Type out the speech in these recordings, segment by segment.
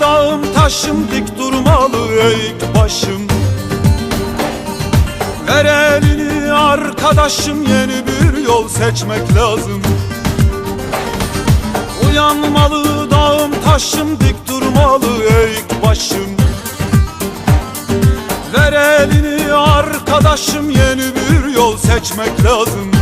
dağım taşım dik durmalı eğik başım. Ver elini arkadaşım yeni bir yol seçmek lazım. Uyanmalı dağım taşım dik durmalı eğik başım. Ver elini arkadaşım yeni bir yol seçmek lazım.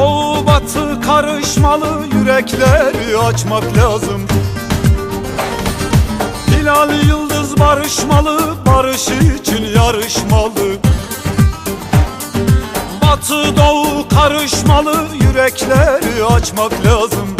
Doğu batı karışmalı, yürekleri açmak lazım. Hilal yıldız barışmalı, barış için yarışmalı. Batı doğu karışmalı, yürekleri açmak lazım.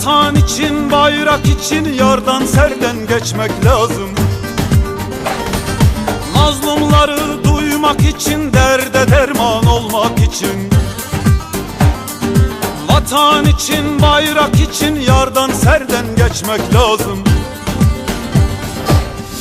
Vatan için bayrak için yardan serden geçmek lazım. Mazlumları duymak için derde derman olmak için. Vatan için bayrak için yardan serden geçmek lazım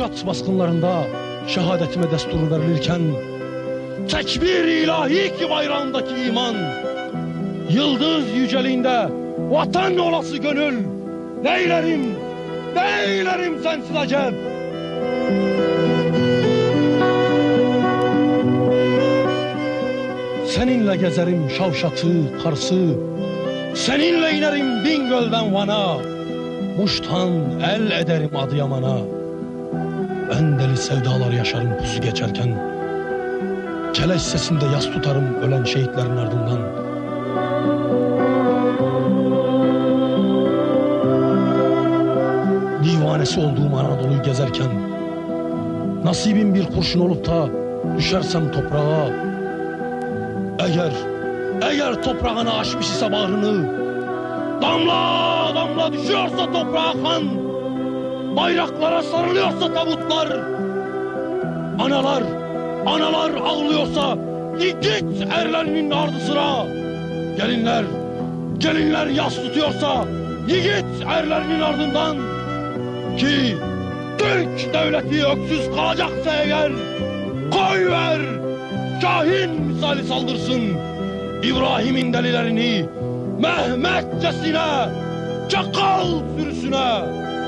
Kürşat baskınlarında şehadetime destur verilirken tekbir ilahi ki bayrağındaki iman Yıldız yüceliğinde vatan olası gönül Neylerim Neylerim sensiz acep Seninle gezerim Şavşat'ı, Kars'ı Seninle inerim Bingöl'den Van'a Muş'tan el ederim Adıyaman'a Ben deli sevdalar yaşarım pusu geçerken. Keleş sesinde yas tutarım ölen şehitlerin ardından. Divanesi olduğum Anadolu'yu gezerken Nasibim bir kurşun olup da düşersem toprağa. Eğer, eğer toprağını aşmış ise bağrını Damla damla düşüyorsa toprağa kan Bayraklara sarılıyorsa tabutlar. Analar, analar ağlıyorsa Git erlerinin ardı sıra Gelinler, gelinler yas tutuyorsa Yiğit erlerinin ardından. Ki Türk devleti öksüz kalacaksa eğer Koy ver Kahin misali saldırsın. İbrahim'in delilerini Mehmetçesine Çakal sürüsüne